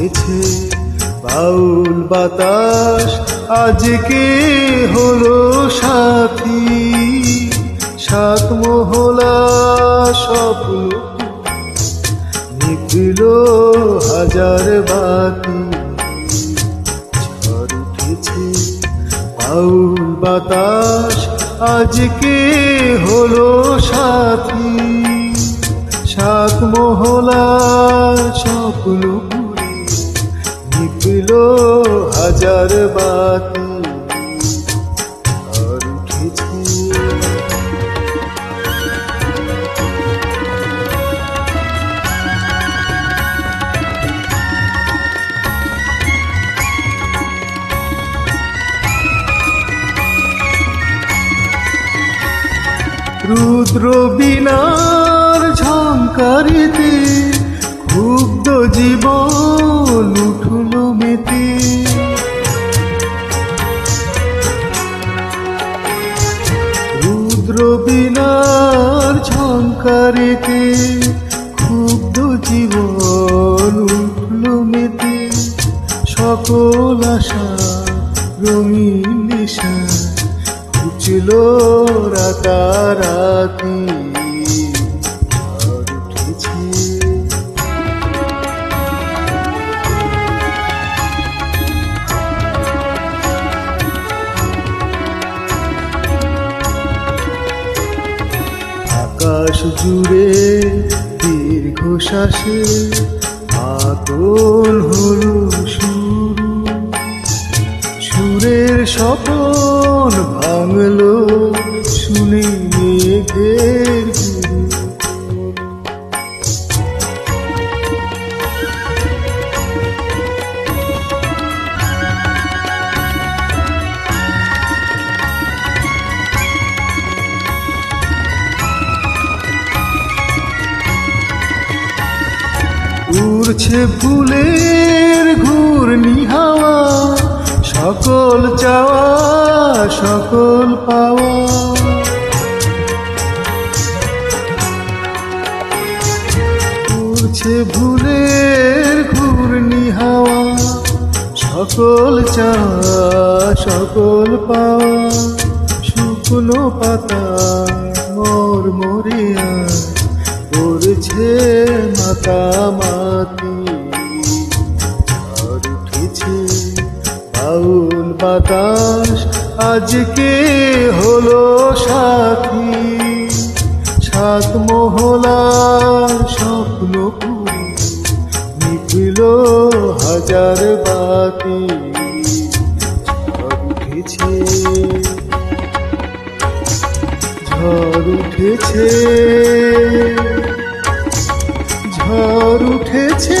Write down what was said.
উঠেছে বাউল বাতাস আজকে হলো সাথী। সাত মহলা স্বপ্ন। নিখিল হাজার বাতি। উঠেছে। বাউল বাতাস আজকে হলো সাথী। সাত মহলা স্বপ্ন। নিখিল হাজার বাতি ঝড় উঠেছে। রুদ্র বিনার ঝঙ্কারিতে ক্ষুব্ধ জীবন রুদ্র বিনার ঝঙ্কারিতে ক্ষুব্ধ জীবন উঠল মেতে। সকল আশা রঙিন নেশা উঠল রাতারাতি। আকাশ জুড়ে দীর্ঘশ্বাসে আতল হল সুর। সুরের স্বপন ভাঙল শুনে মেঘের উড়ছে ফুলের ঘূর্ণি হাওয়া। সকল চাওয়া, সকল পাওয়া। উড়ছে ফুলের ঘূর্ণি হাওয়া। সকল চাওয়া, সকল পাওয়া। শুকনো পাতা মর মরে পড়ছে মাতা মাতি। ঝড় উঠেছে বাউল বাতাস। আজকে হলো সাথী। সাত মহলা স্বপ্ন নিখিল হাজার বাতি। উঠেছে। ঝড় উঠেছে। ঝড় উঠেছে।